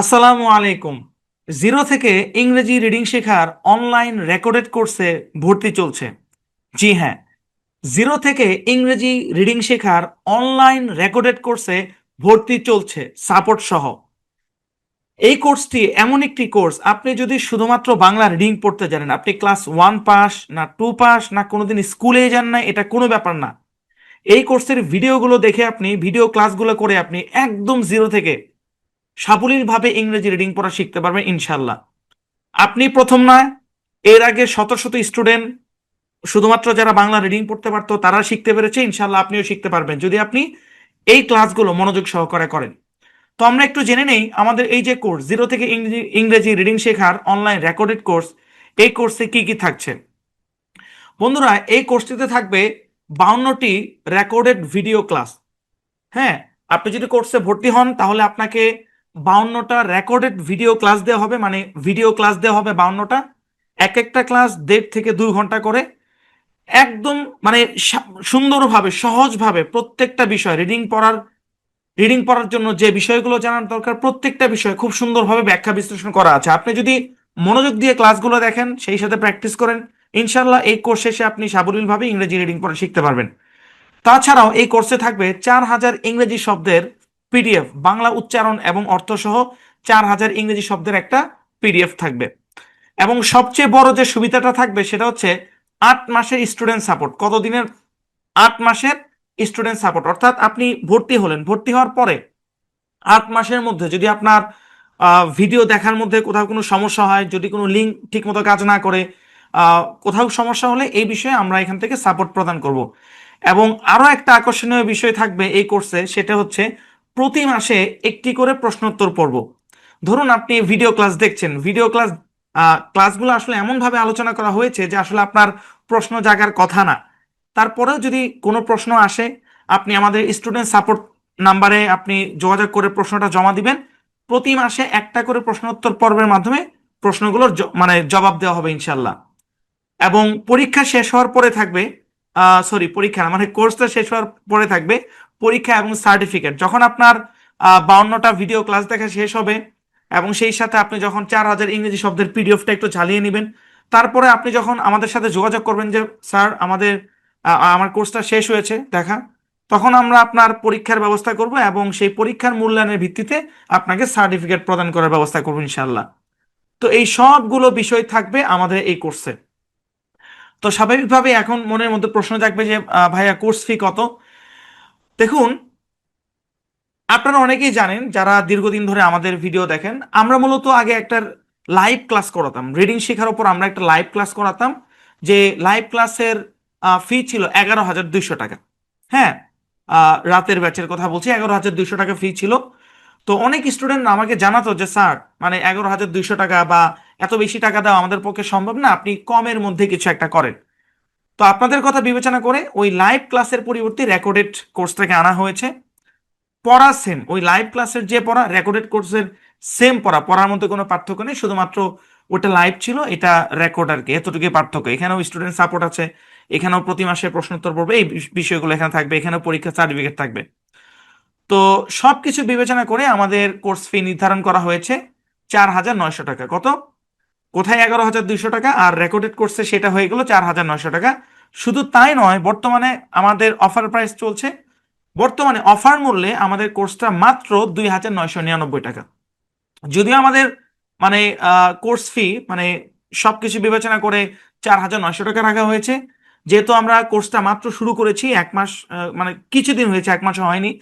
আসসালামু আলাইকুম। জিরো থেকে ইংরেজি রিডিং শেখার অনলাইন রেকর্ডেড কোর্সে ভর্তি চলছে। জি হ্যাঁ জিরো থেকে ইংরেজি রিডিং শেখার অনলাইন রেকর্ডেড কোর্সে ভর্তি চলছে সাপোর্ট সহ। এই কোর্সটি এমন একটি কোর্স, আপনি যদি শুধুমাত্র বাংলা রিডিং পড়তে জানেন, আপনি ক্লাস ওয়ান পাস না টু পাস না কোনোদিন স্কুলে যান না, এটা কোনো ব্যাপার না। এই কোর্সের ভিডিওগুলো দেখে আপনি, ভিডিও ক্লাসগুলো করে আপনি একদম জিরো থেকে সাবলীলভাবে ইংরেজি রিডিং পড়া শিখতে পারবেন ইনশাল্লাহ আপনি প্রথম নয়, এর আগে শত শত স্টুডেন্ট শুধুমাত্র যারা বাংলা রিডিং পড়তে পারতো, তারা শিখতে পেরেছে ইনশাল্লাহ আপনিও শিখতে পারবেন। যদি আপনি এই ক্লাসগুলো মনোযোগ সহকারে করেন। তো আমরা একটু জেনে নেই, আমাদের এই যে কোর্স জিরো থেকে ইংরেজি ইংরেজি রিডিং শেখার অনলাইন রেকর্ডেড কোর্স এই কোর্সে কি কি থাকছে? বন্ধুরা, এই কোর্সটিতে থাকবে বাউন্নটি রেকর্ডেড ভিডিও ক্লাস হ্যাঁ আপনি যদি কোর্সে ভর্তি হন, তাহলে আপনাকে বাউন্নটা রেকর্ডেড ভিডিও ক্লাস দেওয়া হবে মানে ভিডিও ক্লাস দেওয়া হবে বাউন্নটা। এক একটা ক্লাস দেড় থেকে দুই ঘণ্টা করে। একদম মানে সুন্দরভাবে, সহজভাবে প্রত্যেকটা বিষয় রিডিং পড়ার রিডিং পড়ার জন্য যে বিষয়গুলো জানার দরকার, প্রত্যেকটা বিষয় খুব সুন্দরভাবে ব্যাখ্যা বিশ্লেষণ করা আছে। আপনি যদি মনোযোগ দিয়ে ক্লাসগুলো দেখেন, সেই সাথে প্র্যাকটিস করেন ইনশাল্লাহ এই কোর্স শেষে আপনি সাবলীলভাবে ইংরেজি রিডিং পড়া শিখতে পারবেন। তাছাড়াও এই কোর্সে থাকবে চার হাজার ইংরেজি শব্দের পিডিএফ বাংলা উচ্চারণ এবং অর্থ সহ চার হাজার ইংরেজি শব্দের একটা পিডিএফ থাকবে। এবং সবচেয়ে বড় যে সুবিধাটা থাকবে সেটা হচ্ছে আট মাসের স্টুডেন্ট সাপোর্ট কতদিনের? আট মাসের স্টুডেন্ট সাপোর্ট অর্থাৎ আপনি ভর্তি হলেন। ভর্তি হওয়ার পরে আট মাসের মধ্যে যদি আপনার ভিডিও দেখার মধ্যে কোথাও কোনো সমস্যা হয়, যদি কোনো লিঙ্ক ঠিকমতো কাজ না করে কোথাও সমস্যা হলে এই বিষয়ে আমরা এখান থেকে সাপোর্ট প্রদান করব। এবং আরও একটা আকর্ষণীয় বিষয় থাকবে এই কোর্সে সেটা হচ্ছে প্রতি মাসে একটি করে প্রশ্নোত্তর পর্ব ধরুন আপনি ভিডিও ক্লাস দেখছেন। ভিডিও ক্লাস ক্লাসগুলো আসলে এমনভাবে আলোচনা করা হয়েছে যে আসলে আপনার প্রশ্ন জাগার কথা না। তারপরেও যদি কোনো প্রশ্ন আসে, আপনি আমাদের স্টুডেন্ট সাপোর্ট নাম্বারে আপনি যোগাযোগ করে প্রশ্নটা জমা দিবেন। প্রতি মাসে একটা করে প্রশ্নোত্তর পর্বের মাধ্যমে প্রশ্নগুলোর মানে জবাব দেওয়া হবে ইনশাল্লাহ এবং পরীক্ষা শেষ হওয়ার পরে থাকবে সরি পরীক্ষা মানে কোর্সটা শেষ হওয়ার পরে থাকবে, পরীক্ষা এবং সার্টিফিকেট যখন আপনার বাউন্নটা ভিডিও ক্লাস দেখা শেষ হবে, এবং সেই সাথে আপনি যখন চার হাজার ইংরেজি শব্দের পিডিএফটা একটু চালিয়ে নেবেন, তারপরে আপনি যখন আমাদের সাথে যোগাযোগ করবেন যে, স্যার, আমাদের আমার কোর্সটা শেষ হয়েছে, দেখা। তখন আমরা আপনার পরীক্ষার ব্যবস্থা করব, এবং সেই পরীক্ষার মূল্যায়নের ভিত্তিতে আপনাকে সার্টিফিকেট প্রদান করার ব্যবস্থা করব ইনশাল্লাহ তো এই সবগুলো বিষয় থাকবে আমাদের এই কোর্সে তো স্বাভাবিকভাবে এখন মনের মধ্যে প্রশ্ন থাকবে যে ভাইয়া কোর্স ফি কত? দেখুন, আপনারা অনেকেই জানেন, যারা দীর্ঘদিন ধরে আমাদের ভিডিও দেখেন, আমরা মূলত আগে একটা লাইভ ক্লাস করাতাম। রিডিং শেখার উপর আমরা একটা লাইভ ক্লাস করাতাম, যে লাইভ ক্লাসের ফি ছিল এগারো হাজার দুইশো টাকা। হ্যাঁ রাতের ব্যাচের কথা বলছি, এগারো হাজার দুইশো টাকা ফি ছিল। তো অনেক স্টুডেন্ট আমাকে জানাতো যে, স্যার মানে এগারো হাজার দুইশো টাকা বা এত বেশি টাকা দেওয়া আমাদের পক্ষে সম্ভব না, আপনি কমের মধ্যে কিছু একটা করেন। তো আপনাদের কথা বিবেচনা করে ওই লাইভ ক্লাসের পরিবর্তে রেকর্ডেড কোর্সটাকে আনা হয়েছে। পড়া সেম ওই লাইভ ক্লাসের যে পড়া রেকর্ডেড কোর্সের সেম পড়া, পড়ার মধ্যে কোনো পার্থক্য নেই, শুধুমাত্র ওটা লাইভ ছিল, এটা রেকর্ড আর কি, এতটুকুই পার্থক্য। এখানেও স্টুডেন্ট সাপোর্ট আছে, এখানেও প্রতি মাসে প্রশ্নোত্তর পড়বে, এই বিষয়গুলো এখানে থাকবে, এখানেও পরীক্ষা সার্টিফিকেট থাকবে। তো সবকিছু বিবেচনা করে আমাদের কোর্স ফি নির্ধারণ করা হয়েছে চার হাজার নয়শো টাকা। কত? কোথায় এগারো হাজার দুইশো টাকা আর রেকর্ডেড কোর্সে সেটা হয়ে গেল চার হাজার নয়শো টাকা। শুধু তাই নয়, বর্তমানে আমাদের অফার প্রাইস চলছে। বর্তমানে অফার মূল্যে আমাদের কোর্সটা মাত্র দুই হাজার নয়শো নিরানব্বই টাকা। যদিও আমাদের মানে কোর্স ফি মানে সবকিছু বিবেচনা করে চার হাজার নয়শো টাকা রাখা হয়েছে। যেহেতু আমরা কোর্সটা মাত্র শুরু করেছি, এক মাস মানে কিছুদিন হয়েছে, এক মাস হয়নি।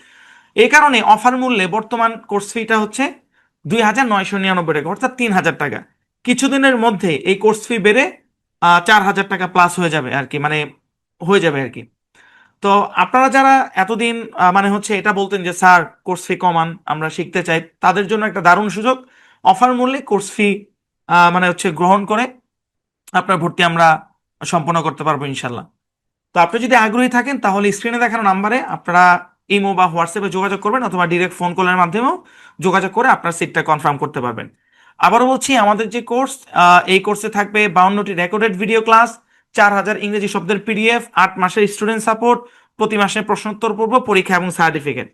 এই কারণে অফার মূল্যে বর্তমান কোর্স ফিটা হচ্ছে দুই হাজার নয়শো নিরানব্বই টাকা, অর্থাৎ তিন হাজার টাকা। কিছুদিনের মধ্যে এই কোর্স ফি বেড়ে চার হাজার টাকা প্লাস হয়ে যাবে আর কি মানে হয়ে যাবে আর কি। তো আপনারা যারা এতদিন মানে হচ্ছে এটা বলতেন যে, স্যার, কোর্স ফি কমান, আমরা শিখতে চাই, তাদের জন্য একটা দারুণ সুযোগ। অফার মূল্যে কোর্স ফি মানে হচ্ছে গ্রহণ করে আপনার ভর্তি আমরা সম্পন্ন করতে পারব ইনশাল্লাহ তো আপনি যদি আগ্রহী থাকেন, তাহলে স্ক্রিনে দেখানো নাম্বারে আপনারা ইমো বা হোয়াটসঅ্যাপে যোগাযোগ করবেন অথবা ডিরেক্ট ফোন কলের মাধ্যমেও যোগাযোগ করে আপনার সিটটা কনফার্ম করতে পারবেন। আবারও বলছি, আমাদের যে কোর্স এই কোর্সে থাকবে বাউন্নটি রেকর্ডেড ভিডিও ক্লাস চার হাজার ইংরেজি শব্দের পিডিএফ আট মাসের স্টুডেন্ট সাপোর্ট প্রতি মাসে প্রশ্নোত্তর পূর্ব, পরীক্ষা এবং সার্টিফিকেট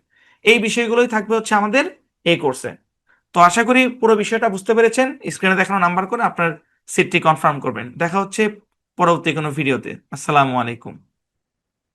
এই বিষয়গুলোই থাকবে হচ্ছে আমাদের এই কোর্সে তো আশা করি পুরো বিষয়টা বুঝতে পেরেছেন। স্ক্রিনে দেখানো নাম্বার করে আপনার সিটটি কনফার্ম করবেন। দেখা হচ্ছে পরবর্তী কোনো ভিডিওতে আসসালামু আলাইকুম।